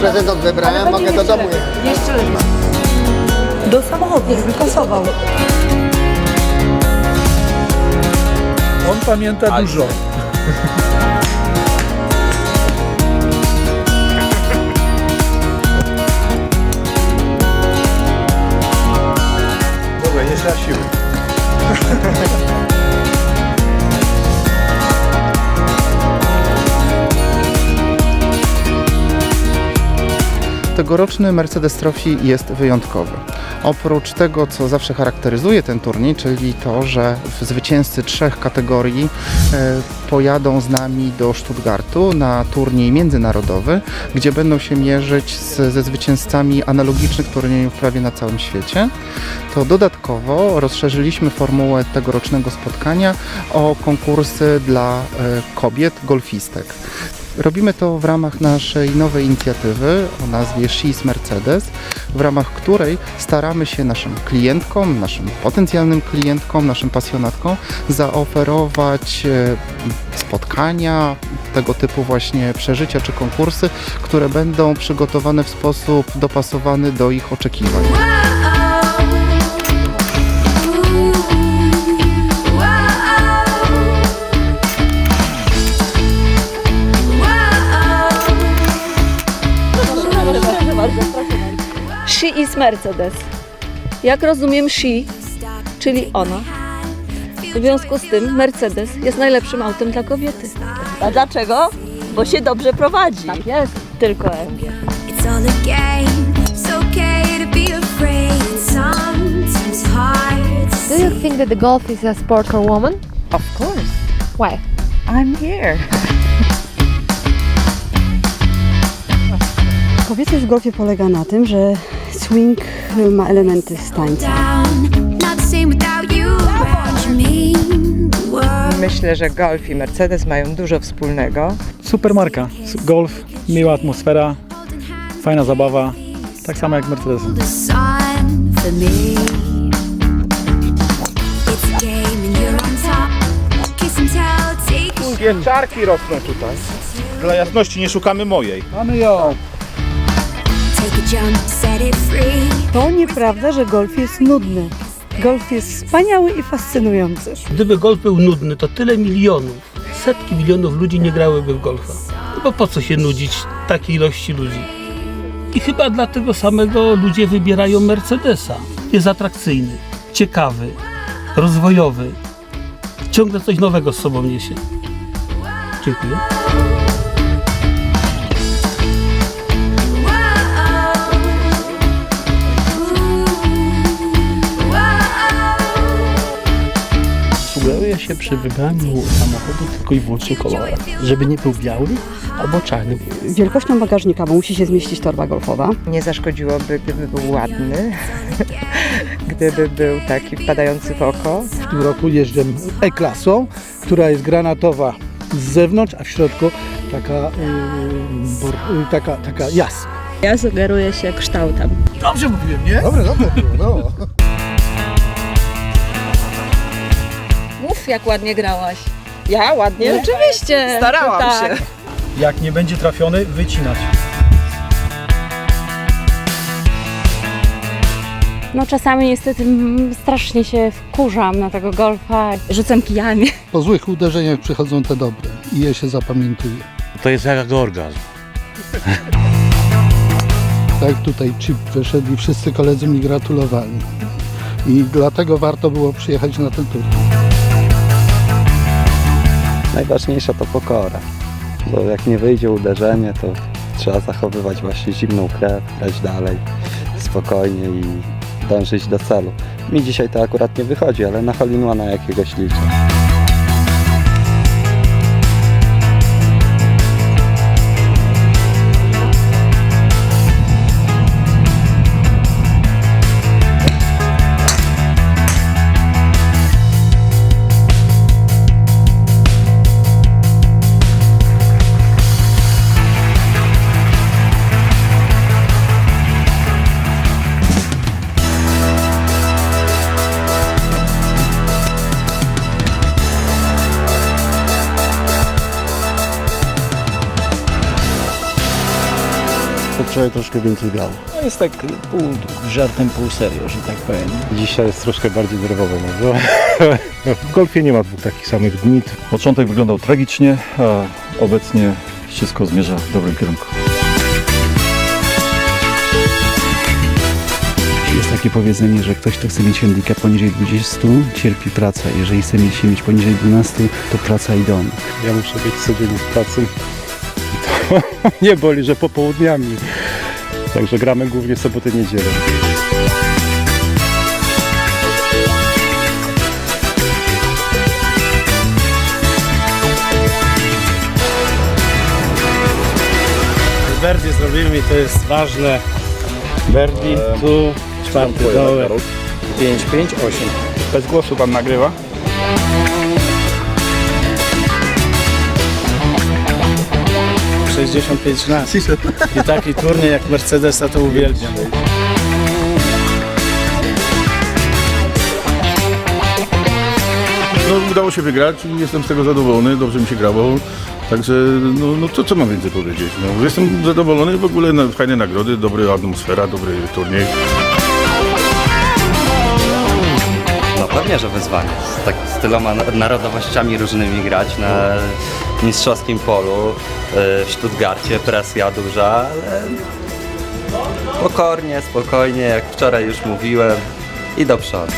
prezent od wybrania, mogę do domu jechać. Jeszcze lepiej. Do samochodu, żeby pasował. On pamięta dużo. Tegoroczny Mercedes Trophy jest wyjątkowy. Oprócz tego, co zawsze charakteryzuje ten turniej, czyli to, że zwycięzcy trzech kategorii e, pojadą z nami do Stuttgartu na turniej międzynarodowy, gdzie będą się mierzyć z, ze zwycięzcami analogicznych turniejów prawie na całym świecie, to dodatkowo rozszerzyliśmy formułę tegorocznego spotkania o konkursy dla e, kobiet golfistek. Robimy to w ramach naszej nowej inicjatywy o nazwie She's Mercedes, w ramach której staramy się naszym klientkom, naszym potencjalnym klientkom, naszym pasjonatkom zaoferować e, spotkania, tego typu właśnie przeżycia czy konkursy, które będą przygotowane w sposób dopasowany do ich oczekiwań. Mercedes. Jak rozumiem she, czyli ona. W związku z tym Mercedes jest najlepszym autem dla kobiety. A dlaczego? Bo się dobrze prowadzi. Tak jest. Tylko M. Do you think that the golf is a sport for women? Of course. Why? I'm here. Kobiecość w golfie polega na tym, że swing ma elementy z tańca. Myślę, że golf i Mercedes mają dużo wspólnego. Super marka. Golf, miła atmosfera, fajna zabawa. Tak samo jak Mercedes. Pieczarki rosną tutaj. Dla jasności nie szukamy mojej. Mamy ją. To nieprawda, że golf jest nudny. Golf jest wspaniały i fascynujący. Gdyby golf był nudny, to tyle milionów, setki milionów ludzi nie grałyby w golfa. No bo po co się nudzić takiej ilości ludzi? I chyba dlatego samego ludzie wybierają Mercedesa. Jest atrakcyjny, ciekawy, rozwojowy. Ciągle coś nowego z sobą niesie. Dziękuję. Się przy wybraniu samochodu tylko i wyłącznie kolorem. Żeby nie był biały albo czarny. Wielkością bagażnika, bo musi się zmieścić torba golfowa. Nie zaszkodziłoby, gdyby był ładny, gdyby był taki wpadający w oko. W tym roku jeżdżę E-klasą, która jest granatowa z zewnątrz, a w środku taka, yy, bor, yy, taka, taka jasna. Ja sugeruję się kształtem. Dobrze mówiłem, nie? Dobre, dobre było, no. Jak ładnie grałaś. Ja ładnie? Oczywiście. Starałam tak. się. Jak nie będzie trafiony, wycinać. No czasami niestety mm, strasznie się wkurzam na tego golfa. Rzucam kijami. Po złych uderzeniach przychodzą te dobre i je się zapamiętuje. To jest jak orgazm. Tak tutaj chip wyszedł i wszyscy koledzy mi gratulowali. I dlatego warto było przyjechać na ten turniej. Najważniejsza to pokora, bo jak nie wyjdzie uderzenie, to trzeba zachowywać właśnie zimną krew, grać dalej, spokojnie i dążyć do celu. Mi dzisiaj to akurat nie wychodzi, ale na Holinua na jakiegoś liczę. Wczoraj troszkę więcej wiało. No jest tak pół żartem, pół serio, że tak powiem. Dzisiaj jest troszkę bardziej nerwowo, no bo w golfie nie ma dwóch takich samych dni. Początek wyglądał tragicznie, a obecnie wszystko zmierza w dobrym kierunku. Jest takie powiedzenie, że ktoś, kto chce mieć handicap poniżej 20, cierpi pracę. Jeżeli chce mieć się mieć poniżej 12, to praca i dom. Ja muszę być codziennie w pracy. I to nie boli, że popołudniami. Także gramy głównie soboty, niedzielę. Birdie zrobimy to jest ważne. Birdie, tu, czwarty dołek. 5, 5, 8. Bez głosu pan nagrywa? 65 lat. I taki turniej jak Mercedesa to uwielbiam. No, udało się wygrać i jestem z tego zadowolony, dobrze mi się grało. Także, no, no to co mam więcej powiedzieć? No, jestem zadowolony, w ogóle na, fajne nagrody, dobra atmosfera, dobry turniej. No pewnie, że wyzwanie. Z, tak, z tyloma na- narodowościami różnymi grać na mistrzowskim polu y, w Stuttgarcie, presja duża, ale pokornie, spokojnie, jak wczoraj już mówiłem i do przodu.